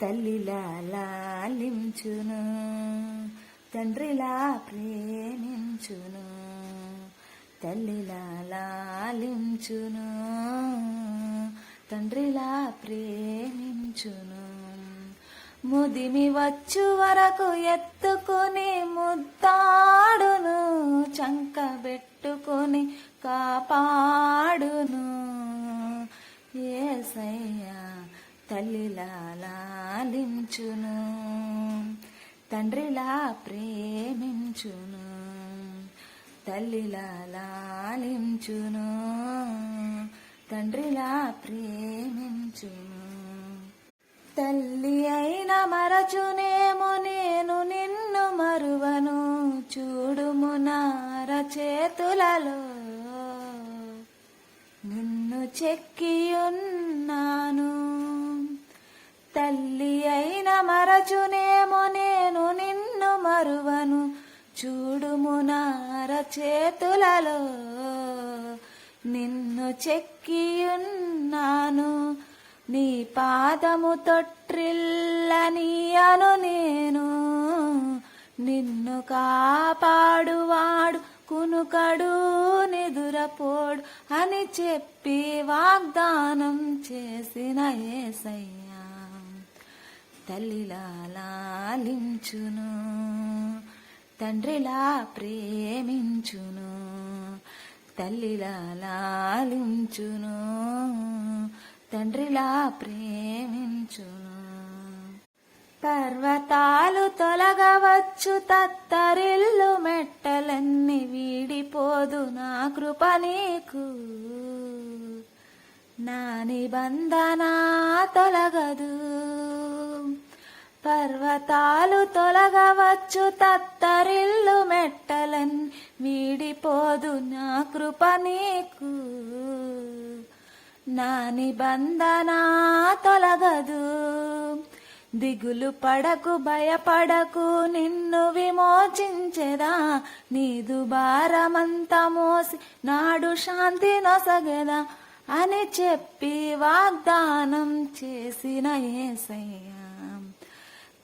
తల్లిలా లాలించును తండ్రిలా ప్రేమించును తల్లిలా లాలించును తండ్రిలా ప్రేమించును. ముదిమి వచ్చు వరకు ఎత్తుకుని ముద్దాడును చంకబెట్టుకుని కాపాడును. ఏసయ్యా తల్లిలా లాలించును తండ్రిలా ప్రేమించును తల్లిలా లాలించును తండ్రిలా ప్రేమించును. తల్లి అయిన మరచునేమో నేను నిన్ను మరువను చూడుము నార చేతులలో. నిన్ను చెక్కియున్నాను తల్లి అయిన మరచునేమో నేను నిన్ను మరువను. చూడుము నార చేతులలో నిన్ను చెక్కియున్నాను. నీ పాదము తొట్రిల్లనియను నేను. నిన్ను కాపాడువాడు కునుకడు నిదురపోడు అని చెప్పి వాగ్దానం చేసిన ఏసయ్యా. తల్లిలా లాలించును తండ్రిలా ప్రేమించును తల్లిలా లాలించును తండ్రిలా ప్రేమించును. పర్వతాలు తొలగవచ్చు తత్తరిల్లు మెట్టలన్నీ వీడిపోదు నా కృప నీకు. నా నిబంధన తొలగదు పర్వతాలు తొలగవచ్చు తత్తరిల్లు మెట్టలన్. వీడిపోదు నా కృప నీకు. నా నిబంధన తొలగదు. దిగులు పడకు భయపడకు నిన్ను విమోచించెదా. నీదు భారమంతా మోసి నాడు శాంతి నొసగెదా. అని చెప్పి వాగ్దానం చేసిన ఏసయ్యా.